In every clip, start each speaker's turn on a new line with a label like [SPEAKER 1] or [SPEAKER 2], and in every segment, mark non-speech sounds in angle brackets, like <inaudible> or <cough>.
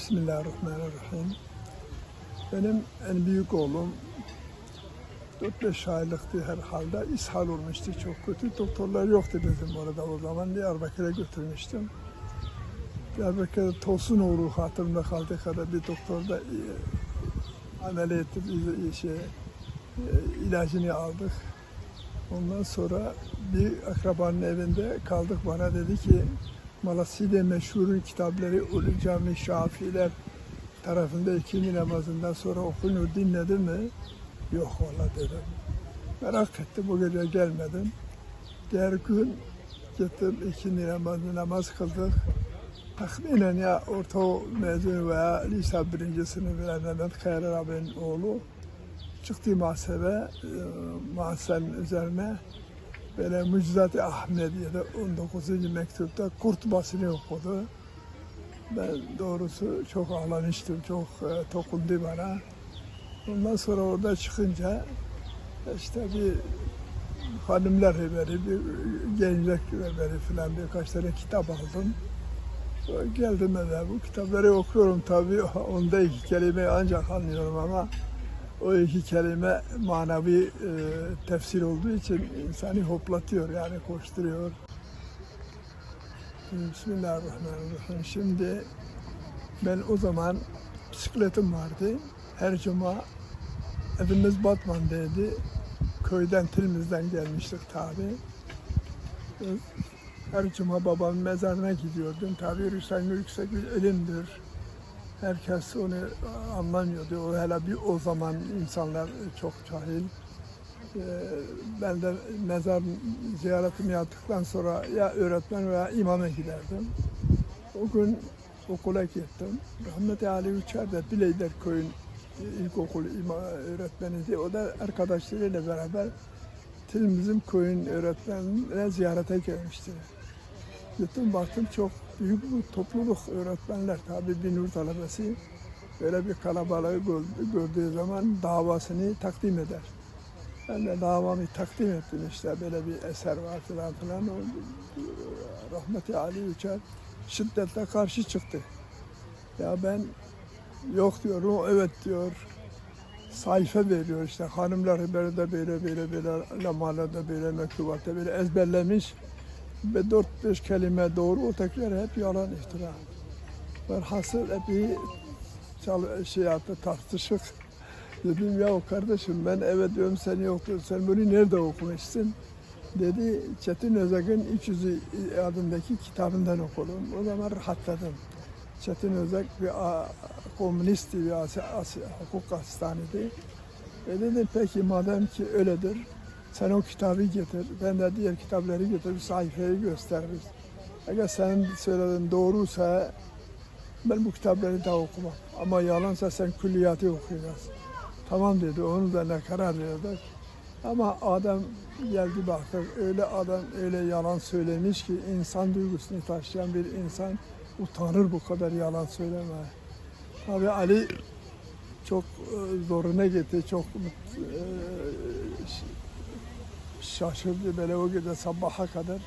[SPEAKER 1] Bismillahirrahmanirrahim. Benim en büyük oğlum 4-5 aylıktı herhalde. ishal olmuştu çok kötü. Doktorlar yoktu bizim orada o zaman. Diyarbakır'a götürmüştüm. Diyarbakır'da Tosunoğlu hatırımda kaldığı kadar bir doktor da e, ameliyat. Biz e, şey, e, ilacını aldık. Ondan sonra bir akrabanın evinde kaldık. Bana dedi ki Malasya'da meşhur kitapları Ulu Cami Şafiiler tarafında ikindi namazından sonra okunur dinledi mi? Yok valla dedim. Merak ettim bu gece gelmedim. Diğer gün gittim ikindi namazı namaz kıldık. Tahminen ya orta mezun veya lise birinci sınıfı Mehmet Kayar abinin oğlu çıktı muhasebe, e, muhasebenin üzerine böyle Mücizat-ı Ahmediye'de 19. mektupta kurtbasını okudu. Ben doğrusu çok ağlamıştım, çok e, dokundu bana. Ondan sonra orada çıkınca işte bir hanımlar haberi, bir gençlik haberi falan birkaç tane kitap aldım. Geldim eve, bu kitapları okuyorum tabii. <laughs> Onda iki kelime ancak anlıyorum ama o iki kelime manavi e, tefsir olduğu için insanı hoplatıyor yani koşturuyor. Bismillahirrahmanirrahim. Şimdi ben o zaman bisikletim vardı. Her cuma evimiz Batman'daydı. Köyden Tilmiz'den gelmiştik tabi. Her cuma babamın mezarına gidiyordum. Tabi Rüsaylı yüksek bir ilimdir. Herkes onu anlamıyordu. O hele bir o zaman insanlar çok cahil. Ee, Ben de mezar ziyaretimi yaptıktan sonra ya öğretmen veya imama giderdim. O gün okula gittim. Rahmetli Ali Uçar da Bileyder köyün ilkokul öğretmeniydi. O da arkadaşlarıyla beraber Tilmizim köyün öğretmenine ziyarete gelmişti. Gittim baktım çok büyük bir topluluk öğretmenler tabi bir nur talebesi böyle bir kalabalığı gör- gördüğü zaman davasını takdim eder. Ben de davamı takdim ettim işte böyle bir eser var falan filan. O, rahmetli Ali Uçar şiddetle karşı çıktı. Ya ben yok diyorum, evet diyor. Sayfa veriyor işte hanımlar böyle de böyle böyle böyle lamalarda böyle mektubatta böyle ezberlemiş ve dört beş kelime doğru ötekiler hep yalan iftira. Velhasıl epey şey yaptı tartışık. <laughs> Dedim ya kardeşim ben evet diyorum sen yoktur. Sen bunu nerede okumuşsun? Dedi Çetin Özek'in 300 adındaki kitabından okudum. O zaman rahatladım. Çetin Özek bir a, komünistti, bir asi, asi, hukuk asistanıydı. E dedim peki madem ki öyledir, sen o kitabı getir, ben de diğer kitapları getirip sayfayı gösteririz. Eğer senin söylediğin doğruysa ben bu kitapları da okumam. Ama yalansa sen külliyatı okuyacaksın. Tamam dedi, onu da ne karar verdik. Ama adam geldi baktık, öyle adam öyle yalan söylemiş ki insan duygusunu taşıyan bir insan utanır bu kadar yalan söyleme. Tabi Ali çok e, zoruna gitti, çok e, şaşırdı böyle o gece sabaha kadar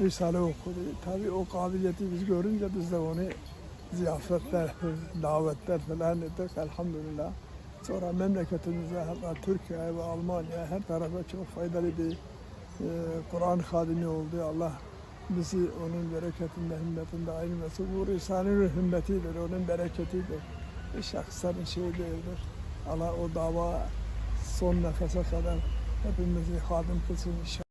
[SPEAKER 1] Risale okudu. Tabii o kabiliyeti biz görünce biz de onu ziyafetler, davetler falan ettik elhamdülillah. Sonra memleketimize hatta Türkiye ve Almanya her tarafa çok faydalı bir e, Kur'an hadimi oldu. Allah bizi onun bereketinde, himmetinde ayırmasın. Bu Risale'nin himmetidir, onun bereketidir. Şahsların şeyi değildir. Allah o dava son nefese kadar hepimizi hadim kılsın inşallah.